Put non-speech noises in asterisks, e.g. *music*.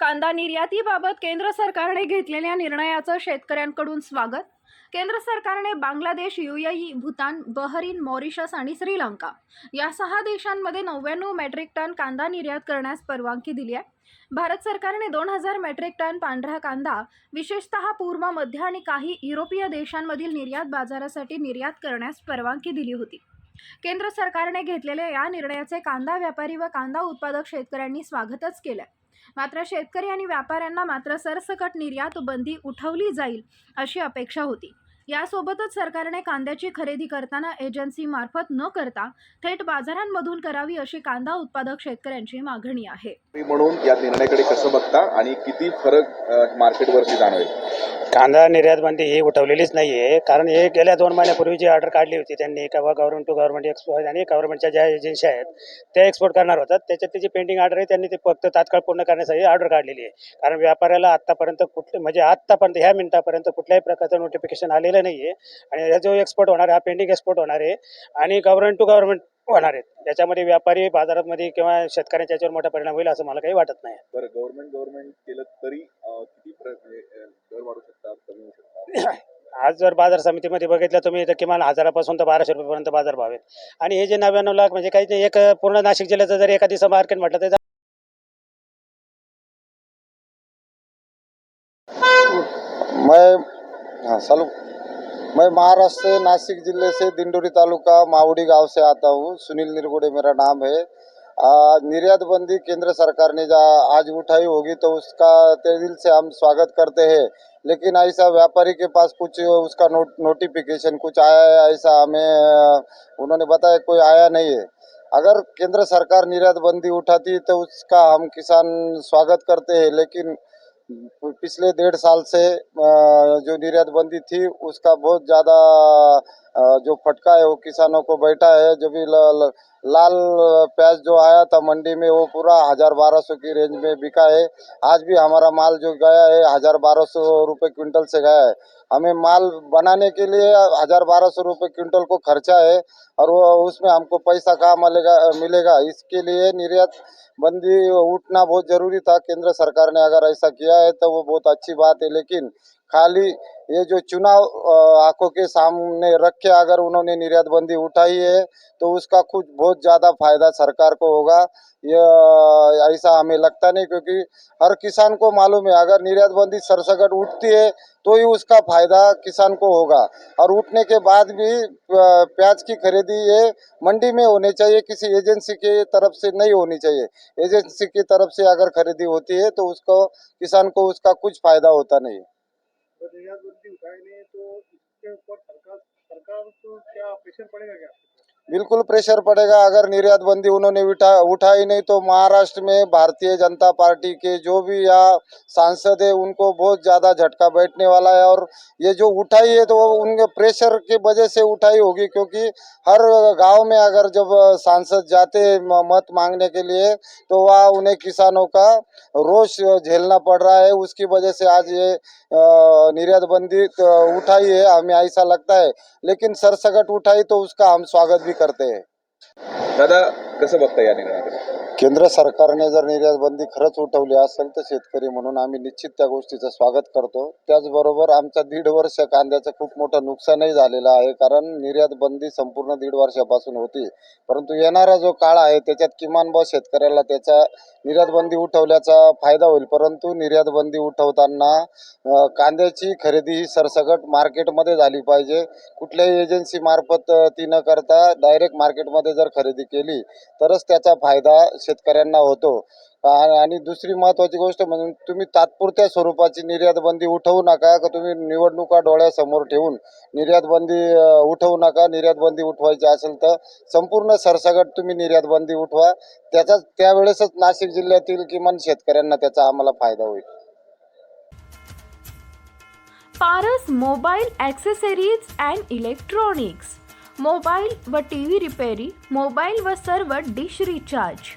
कांदा निर्यातीबाबत केंद्र सरकारने घेतलेल्या निर्णयाचं शेतकऱ्यांकडून स्वागत. केंद्र सरकारने Bangladesh UAE Bhutan Bahrain Mauritius आणि श्रीलंका या सहा देशांमध्ये नव्याण्णव मेट्रिक टन कांदा निर्यात करण्यास परवानगी दिली आहे. भारत सरकारने दोन हजार मेट्रिक टन पांढरा कांदा विशेषतः पूर्व मध्य आणि काही युरोपीय देशांमधील निर्यात बाजारासाठी निर्यात करण्यास परवानगी दिली होती. केंद्र सरकारने घेतलेल्या या निर्णयाचे कांदा व्यापारी व कांदा उत्पादक शेतकऱ्यांनी स्वागतच केलं मात्र शेतकरी आणि व्यापाऱ्यांना मात्र सरसकट निर्यात बंदी उठवली जाईल अशी अपेक्षा होती. यासोबतच सरकारने कांद्याची खरेदी करताना एजन्सी मार्फत न करता थेट बाजारांमधून करावी अशी कांदा उत्पादक शेतकऱ्यांची मागणी आहे. म्हणून या निर्णयाकडे कसं बघता आणि किती फरक मार्केटवरती जाणवेल? कांदा निर्यात बंदी ही उठवलेलीच नाही आहे कारण हे गेल्या दोन महिन्यापूर्वी जी ऑर्डर काढली होती त्यांनी. किंवा गव्हर्नमेंट टू गव्हर्नमेंट एक्सपोर्ट आणि गव्हर्नमेंटच्या ज्या एजन्सी आहेत त्या एक्सपोर्ट करणार होतात. त्याच्यात त्याची पेंडिंग ऑर्डर आहे. त्यांनी ते फक्त तात्काळ पूर्ण करण्यासाठी ऑर्डर काढलेली आहे. कारण व्यापाऱ्याला आत्तापर्यंत कुठले म्हणजे आत्तापर्यंत ह्या मिनिटापर्यंत कुठल्याही प्रकारचं नोटिफिकेशन आलेलं नाही आहे आणि हा जो एक्सपोर्ट होणार आहे हा पेंडिंग एक्सपोर्ट होणार आहे. आणि गव्हर्नमेंट टू गव्हर्नमेंट होणार आहेत. याच्यामध्ये व्यापारी बाजारामध्ये किंवा शेतकऱ्यांच्या याच्यावर मोठा परिणाम होईल असं मला काही वाटत नाही. बरं गव्हर्नमेंट गव्हर्नमेंट केलं तरी किती दर वाढू शकतात कमी होऊ शकतात. *coughs* आज जर बाजार समितीमध्ये बघितलं तुम्ही तर किमान हजारापासून तर बाराशे रुपयेपर्यंत बाजार भाव आहेत आणि हे जे नव्याण्णव लाख म्हणजे काही नाही एक पूर्ण नाशिक जिल्ह्याचं जर एका दिवसा मार्केट म्हटलं तर मैं हाँ चालू. मैं महाराष्ट्र से नासिक जिले से दिंडोरी तालुका मावड़ी गांव से आता हूँ सुनील निरगुड़े मेरा नाम है. निर्यात बंदी केंद्र सरकार ने आज उठाई होगी तो उसका तय दिल से हम स्वागत करते हैं। लेकिन ऐसा व्यापारी के पास कुछ उसका नोट नोटिफिकेशन कुछ आया है, ऐसा हमें उन्होंने बताया कोई आया नहीं है। अगर केंद्र सरकार निर्यात बंदी उठाती तो उसका हम किसान स्वागत करते हैं। लेकिन पिछले डेढ़ साल से जो निर्यात बंदी थी, उसका बहुत ज़्यादा जो फटका है, वो किसानों को बैठा है। जो भी लाल प्याज जो आया था मंडी में, वो पूरा हज़ार बारह सौ की रेंज में बिका है। आज भी हमारा माल जो गया है, हज़ार बारह सौ रुपये क्विंटल से गया है। हमें माल बनाने के लिए हज़ार बारह सौ रुपये क्विंटल को खर्चा है और वो, उसमें हमको पैसा कहाँ मिलेगा मिलेगा? इसके लिए निर्यात बंदी उठना बहुत ज़रूरी था। केंद्र सरकार ने अगर ऐसा किया है तो वो बहुत अच्छी बात है। लेकिन खाली ये जो चुनाव आँखों के सामने रख के अगर उन्होंने निर्यात बंदी उठाई है तो उसका कुछ बहुत ज़्यादा फ़ायदा सरकार को होगा। यह ऐसा हमें लगता नहीं, क्योंकि हर किसान को मालूम है, अगर निर्यात बंदी सरसकट उठती है तो ही उसका फ़ायदा किसान को होगा। और उठने के बाद भी प्याज की खरीदी ये मंडी में होनी चाहिए, किसी एजेंसी के तरफ़ से नहीं होनी चाहिए। एजेंसी की तरफ़ से अगर खरीदी होती है तो उसको, किसान को उसका कुछ फ़ायदा होता नहीं। है तो निर्यात तो इसके ऊपर सरकार सरकार को क्या प्रेशर पड़ेगा क्या बिल्कुल प्रेशर पड़ेगा। अगर निर्यात बंदी उन्होंने उठा उठाई नहीं तो महाराष्ट्र में भारतीय जनता पार्टी के जो भी यहाँ सांसद है, उनको बहुत ज़्यादा झटका बैठने वाला है और ये जो उठाई है तो वो उनके प्रेशर की वजह से उठाई होगी, क्योंकि हर गाँव में अगर जब सांसद जाते मत मांगने के लिए तो वहाँ उन्हें किसानों का रोष झेलना पड़ रहा है। उसकी वजह से आज ये निर्यात बंदी उठाई है, हमें ऐसा लगता है। लेकिन सरसकट उठाई तो उसका हम स्वागत भी करते. दादा कसं बघता या निर्णयाकडे केंद्र सरकारने जर निर्यात बंदी खरंच उठवली असेल तर शेतकरी म्हणून आम्ही निश्चित त्या गोष्टीचं स्वागत करतो. त्याचबरोबर आमचं दीड वर्ष कांद्याचं खूप मोठं नुकसानही झालेलं आहे कारण निर्यात बंदी संपूर्ण दीड वर्षापासून होती. परंतु येणारा जो काळ आहे त्याच्यात किमान ब शेतकऱ्याला त्याचा निर्यात बंदी उठवल्याचा फायदा होईल. परंतु निर्यात बंदी उठवताना कांद्याची खरेदी ही सरसकट मार्केटमध्ये झाली पाहिजे. कुठल्याही एजन्सीमार्फत ती न करता डायरेक्ट मार्केटमध्ये जर खरेदी केली तरच त्याचा फायदा शेतकऱ्यांना होतो. आणि दुसरी महत्त्वाची गोष्ट म्हणजे तुम्ही तात्पुरत्या स्वरूपाची निर्यात बंदी उठवू नका का तुम्ही निवडणुका डोळ्यासमोर ठेवून निर्यात बंदी उठवू नका निर्यात बंदी उठवायची असेल तर संपूर्ण सरसगट तुम्ही निर्यात बंदी उठवा. त्याचा त्यावेळेसच नाशिक जिल्ह्यातील किमान शेतकऱ्यांना त्याचा आम्हाला फायदा होईल. Paras mobile accessories and electronics. Mobile व टी व्ही रिपेरी मोबाईल व सर्व डिश रिचार्ज.